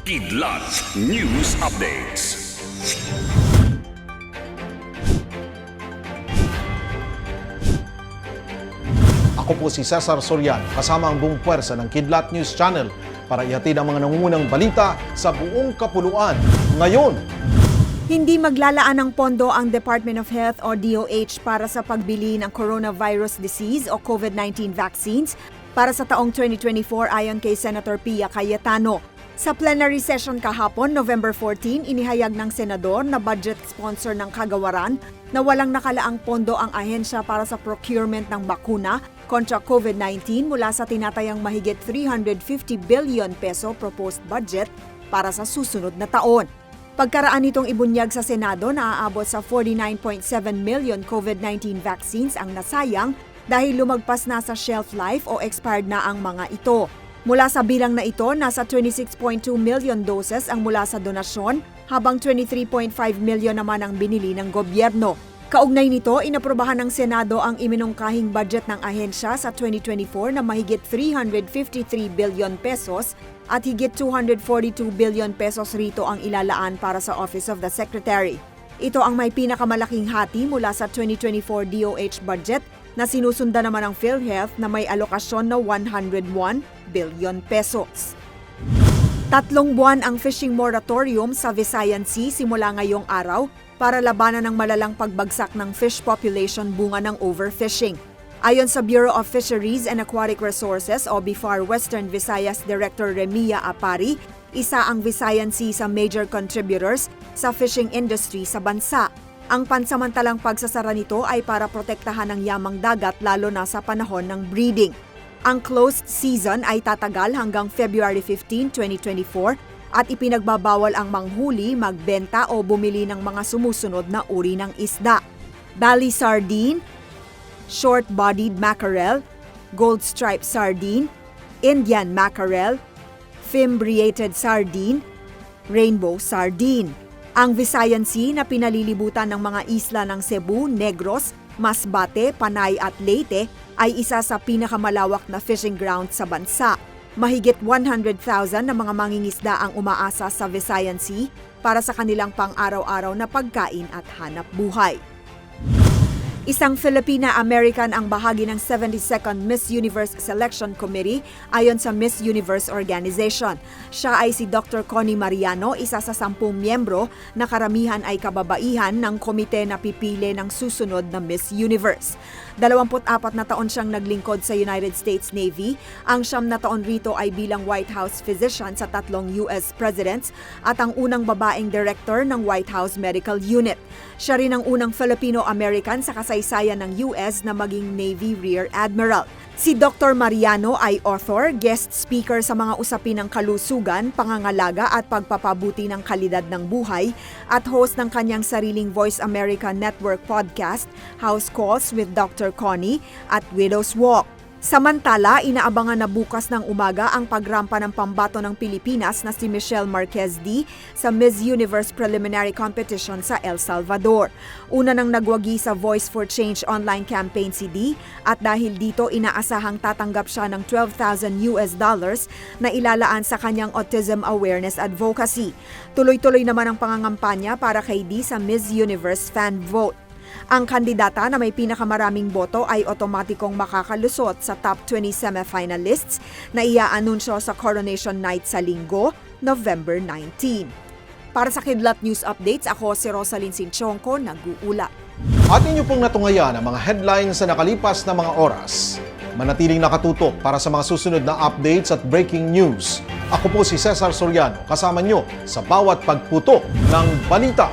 Kidlat News Updates. Ako po si Cesar Soriano, kasama ang buong puwersa ng Kidlat News Channel para ihatid ang mga nangungunang balita sa buong kapuluan. Ngayon, Hindi maglalaan ng pondo ang Department of Health o DOH para sa pagbili ng coronavirus disease o COVID-19 vaccines para sa taong 2024 ayon kay Senator Pia Cayetano. Sa plenary session kahapon, November 14, inihayag ng senador na budget sponsor ng kagawaran na walang nakalaang pondo ang ahensya para sa procurement ng bakuna kontra COVID-19 mula sa tinatayang mahigit 350 billion peso proposed budget para sa susunod na taon. Pagkaraan nitong ibunyag sa Senado, naaabot sa 49.7 million COVID-19 vaccines ang nasayang dahil lumagpas na sa shelf life o expired na ang mga ito. Mula sa bilang na ito, nasa 26.2 million doses ang mula sa donasyon, habang 23.5 million naman ang binili ng gobyerno. Kaugnay nito, inaprobahan ng Senado ang iminungkahing budget ng ahensya sa 2024 na mahigit 353 billion pesos at higit 242 billion pesos rito ang ilalaan para sa Office of the Secretary. Ito ang may pinakamalaking hati mula sa 2024 DOH budget na sinusundan naman ng PhilHealth na may alokasyon na 101 billion pesos. Tatlong buwan ang fishing moratorium sa Visayan Sea simula ngayong araw para labanan ng malalang pagbagsak ng fish population bunga ng overfishing. Ayon sa Bureau of Fisheries and Aquatic Resources o BIFAR Western Visayas Director Remia Apari, isa ang Visayan Sea sa major contributors sa fishing industry sa bansa. Ang pansamantalang pagsasara nito ay para protektahan ang yamang dagat lalo na sa panahon ng breeding. Ang closed season ay tatagal hanggang February 15, 2024 at ipinagbabawal ang manghuli, magbenta o bumili ng mga sumusunod na uri ng isda. Bali sardine, short-bodied mackerel, gold-striped sardine, Indian mackerel, fimbriated sardine, rainbow sardine. Ang Visayan Sea na pinalilibutan ng mga isla ng Cebu, Negros, Masbate, Panay at Leyte ay isa sa pinakamalawak na fishing ground sa bansa. Mahigit 100,000 na mga mangingisda ang umaasa sa Visayan Sea para sa kanilang pang-araw-araw na pagkain at hanap buhay. Isang Filipina-American ang bahagi ng 72nd Miss Universe Selection Committee ayon sa Miss Universe Organization. Siya ay si Dr. Connie Mariano, isa sa sampung miyembro na karamihan ay kababaihan ng komite na pipili ng susunod na Miss Universe. 24 na taon siyang naglingkod sa United States Navy. Ang siyam na taon rito ay bilang White House physician sa tatlong US presidents at ang unang babaeng director ng White House Medical Unit. Siya rin ang unang Filipino-American sa kasaysayan ng US na maging Navy Rear Admiral. Si Dr. Mariano ay author, guest speaker sa mga usapin ng kalusugan, pangangalaga at pagpapabuti ng kalidad ng buhay at host ng kanyang sariling Voice America Network podcast, House Calls with Dr. Connie at Widow's Walk. Samantala, inaabangan na bukas ng umaga ang pagrampa ng pambato ng Pilipinas na si Michelle Marquez D sa Miss Universe Preliminary Competition sa El Salvador. Una nang nagwagi sa Voice for Change online campaign si D at dahil dito inaasahang tatanggap siya ng 12,000 US dollars na ilalaan sa kanyang autism awareness advocacy. Tuloy-tuloy naman ang pangangampanya para kay D sa Miss Universe fan vote. Ang kandidata na may pinakamaraming boto ay otomatikong makakalusot sa top 20 semifinalists na iaanunsyo sa Coronation Night sa linggo, November 19. Para sa Kidlat News Updates, ako si Rosalyn Sinchonko, nag-uulat. at inyo pong natungayan ang mga headlines sa nakalipas na mga oras. Manatiling nakatutok para sa mga susunod na updates at breaking news. Ako po si Cesar Soriano, kasama nyo sa bawat pagputok ng balita.